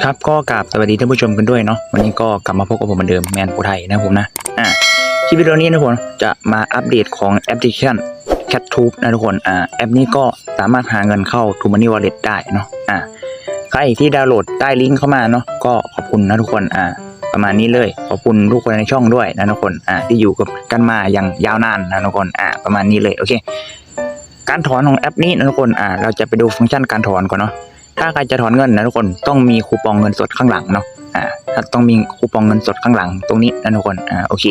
ครับก็กราบสวัสดีท่านผู้ชมกันด้วยเนาะวันนี้ก็กลับมาพบกับผมเหมือนเดิมแมนปูไทยนะผมนะอ่าคลิปวิดีโอนี้นะทุกคนจะมาอัปเดตของแอปพลิเคชัน CatTube นะทุกคนอ่าแอปนี้ก็สามารถหาเงินเข้า t o Money Wallet ได้เนาะอ่าใครที่ดาวน์โหลดได้ลิงก์เข้ามาเนาะก็ขอบคุณนะทุกคนอ่าประมาณนี้เลยขอบคุณทุกคนในช่องด้วยนะทุกคนอ่าที่อยู่กับกันมาอย่างยาวนานนะทุกคนอ่าประมาณนี้เลยโอเค การถอนของแอปนี้นะทุกคนอ่าเราจะไปดูฟังก์ชันการถอนก่อนเนาะ ถ้าใครจะถอนเงินนะทุกคนต้องมีคูปองเงินสดข้างหลังเนาะอ่าถ้าต้องมีคูปองเงินสดข้างหลังตรงนี้นะทุกคนอ่าโอเค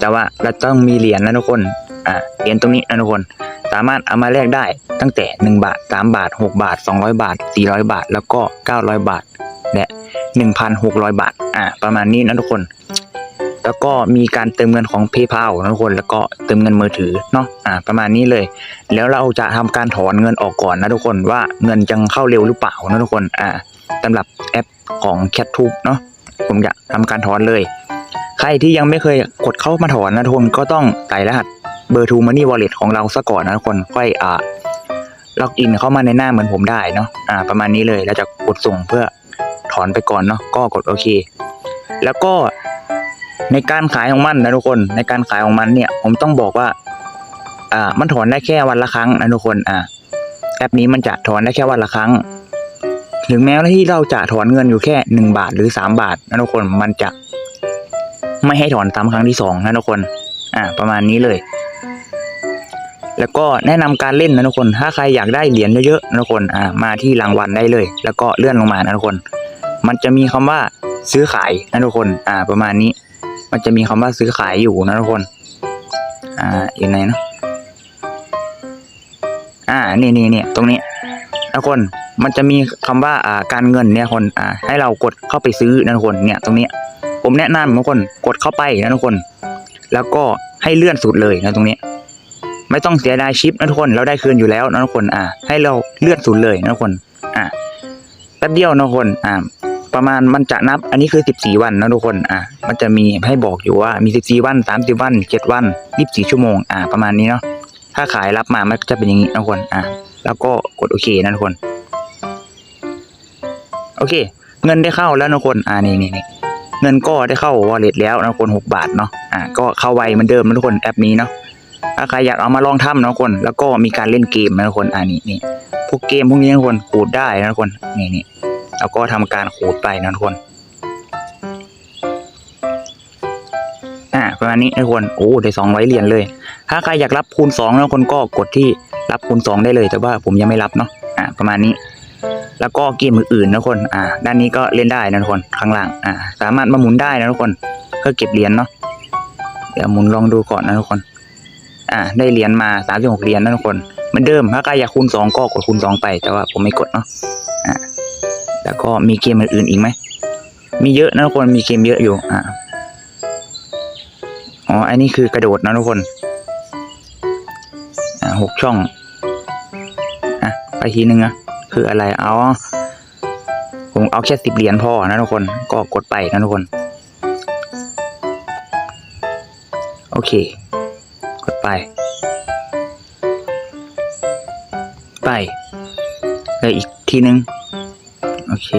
แต่ว่าเราต้องมีเหรียญนะทุกคนอ่าเหรียญตรงนี้นะทุกคน สามารถเอามาแลกได้ตั้งแต่ 1 บาท 3 บาท 6 บาท 200 บาท 400 บาท แล้วก็ 900 บาทและ1,600 บาทอ่าประมาณนี้นะทุกคน แล้วก็มีการเติมเงินของ PayPal นะทุกคน แล้วก็เติมเงินมือถือเนาะอ่าประมาณนี้เลย แล้วเราจะทำการถอนเงินออกก่อนนะทุกคนว่าเงินจะเข้าเร็วหรือเปล่านะทุกคนอ่าสำหรับแอปของ CatTube เนาะผมจะทำการถอนเลย ใครที่ยังไม่เคยกดเข้ามาถอนนะทุกคนก็ต้องใส่รหัสเบอร์ to money wallet ของเราซะก่อนนะทุกคนค่อยอ่าล็อกอินเข้ามาในหน้าเหมือนผมได้เนาะอ่า ประมาณนี้เลยแล้วจะกดส่งเพื่อถอนไปก่อนเนาะก็กดโอเค แล้วก็ ในการขายของมันนะทุกคนในการขายของมันเนี่ย ผมต้องบอกว่า อ่า มันถอนได้แค่วันละครั้งนะทุกคนอ่าแอปนี้มันจะถอนได้แค่วันละครั้ง ถึงแม้ว่าที่เราจะถอนเงินอยู่แค่หนึ่งบาทหรือสามบาทนะทุกคนมันจะ ไม่ให้ถอนซ้ำครั้งที่สองนะทุกคน อ่า ประมาณนี้เลย แล้วก็แนะนำการเล่นนะทุกคน ถ้าใครอยากได้เหรียญเยอะๆนะทุกคนอ่ามาที่รางวัลได้เลย แล้วก็เลื่อนลงมานะทุกคน มันจะมีคำว่าซื้อขายนะทุกคน อ่า ประมาณนี้ มันจะมีคำว่าซื้อขายอยู่นะทุกคน อ่าอยู่ไหนเนาะอ่านี่นี่นี่ตรงนี้นะคนมันจะมีคำว่าอ่าการเงินเนี่ยคนอ่าให้เรากดเข้าไปซื้อนะทุกคนเนี่ยตรงนี้ ผมแนะนำทุกคนกดเข้าไปนะทุกคน แล้วก็ให้เลื่อนสุดเลยนะตรงนี้ ไม่ต้องเสียดายชิปนะทุกคนเราได้คืนอยู่แล้วนะทุกคนอ่าให้เราเลื่อนสุดเลยนะทุกคน อ่าแป๊บเดียวนะทุกคนอ่า ประมาณมันจะนับ อันนี้คือ 14 วันนะทุกคนอ่ามันจะมีให้บอกอยู่ว่ามี 14 วัน 30 วัน 7 วัน 24 ชั่วโมงอ่าประมาณนี้เนาะถ้าขายรับมามันจะเป็นอย่างนี้นะทุกคนอ่าแล้วก็กดโอเคนะทุกคน โอเค เงินได้เข้าแล้วนะทุกคนอ่านี่นี่นี่เงินก็ได้เข้าวอลเล็ตแล้วนะทุกคน6บาทเนาะอ่าก็เข้าไวเหมือนเดิมนะทุกคนแอปนี้เนาะถ้าใครอยากเอามาลองทำนะทุกคน แล้วก็มีการเล่นเกมนะทุกคนอ่านี่นี่พวกเกมพวกนี้นะทุกคนขูดได้นะทุกคนนี่นี่ แล้วก็ทำการขูดไปนะทุกคนอ่าประมาณนี้นะทุกคนโอ้ได้สองร้อยเหรียญเลย ถ้าใครอยากรับคูณสองนะทุกคนก็กดที่รับคูณสองได้เลย แต่ว่าผมยังไม่รับเนาะอ่าประมาณนี้ แล้วก็เกมอื่นๆนะทุกคนอ่าด้านนี้ก็เล่นได้นะทุกคนข้างล่างอ่าสามารถมาหมุนได้นะทุกคนเพื่อเก็บเหรียญเนาะเดี๋ยวหมุนลองดูก่อนนะทุกคนอ่าได้เหรียญมาสามสิบหกเหรียญนะทุกคนเหมือนเดิมถ้าใครอยากคูณสองก็กดคูณสองไปแต่ว่าผมไม่กดเนาะอ่า แล้วก็มีเกมอื่นๆอีกไหม มีเยอะนะทุกคน มีเกมเยอะอยู่อ่าอ๋อ อันนี้คือกระโดดนะทุกคน อ่าหกช่อง อะ ไปทีนึงนะคืออะไร เอา ผมเอาแค่สิบเหรียญพอนะทุกคน ก็กดไปนะทุกคน โอเค กดไป ไปเลยอีกทีนึง โอเค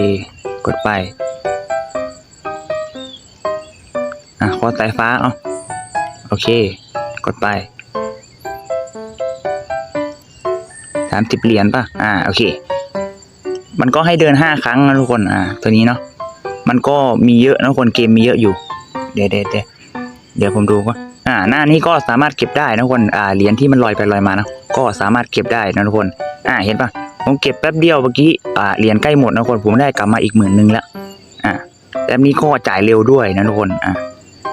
กดไป อะคอสายฟ้า เอาโอเค กดไปสามสิบเหรียญป่ะ อ่า โอเค มันก็ให้เดินห้าครั้งนะทุกคน อ่า ตัวนี้เนาะ มันก็มีเยอะนะทุกคนเกมมีเยอะอยู่ เดี๋ยวเดี๋ยวเดี๋ยวเดี๋ยวผมดูก่อนอ่า หน้านี้ก็สามารถเก็บได้นะทุกคน อ่า เหรียญที่มันลอยไปลอยมานะ ก็สามารถเก็บได้นะทุกคน อ่า เห็นป่ะ ผมเก็บแป๊บเดียวเมื่อกี้อ่าเหรียญใกล้หมดนะทุกคนผมได้กลับมาอีกหมื่นหนึ่งแล้วอ่าแบบนี้ก็จ่ายเร็วด้วยนะทุกคนอ่า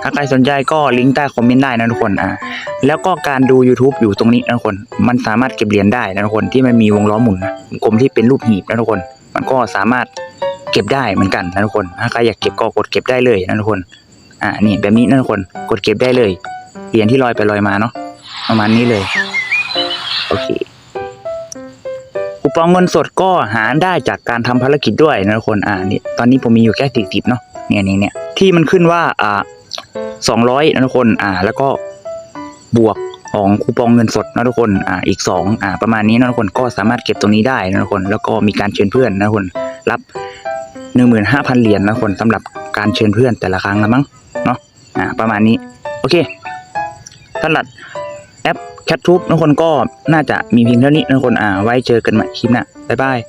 ถ้าใครสนใจก็ลิงก์ใต้คอมเมนต์ได้นะทุกคนอ่าแล้วก็การดู YouTube อยู่ตรงนี้นะทุกคน มันสามารถเก็บเหรียญได้นะทุกคนที่มันมีวงล้อหมุนนะกลมที่เป็นรูปหีบนะทุกคน มันก็สามารถเก็บได้เหมือนกันนะทุกคนถ้าใครอยากเก็บก็กดเก็บได้เลยนะทุกคนอ่านี่แบบนี้นะทุกคนกดเก็บได้เลยเหรียญที่ลอยไปลอยมาเนาะประมาณนี้เลยโอเค คูปองเงินสดก็หาได้จากการทำภารกิจด้วยนะทุกคนอ่านี่ตอนนี้ผมมีอยู่แค่สี่สิบเนาะเนี่ยเนี่ยเนี่ยที่มันขึ้นว่าอ่าสองร้อยนะทุกคนอ่า แล้วก็บวกของคูปองเงินสดนะทุกคน อ่า อีกสองอ่า ประมาณนี้นะทุกคน ก็สามารถเก็บตรงนี้ได้นะทุกคน แล้วก็มีการเชิญเพื่อนนะทุกคน รับหนึ่งหมื่นห้าพันเหรียญนะทุกคนสำหรับการเชิญเพื่อนแต่ละครั้งละมั้ง เนาะ อ่า ประมาณนี้ โอเคสำหรับ แอปแคททูบทุกคนก็น่าจะมีเพียงเท่านี้นะทุกคนอ่าไว้เจอกันใหม่คลิปหน้าบ๊ายบาย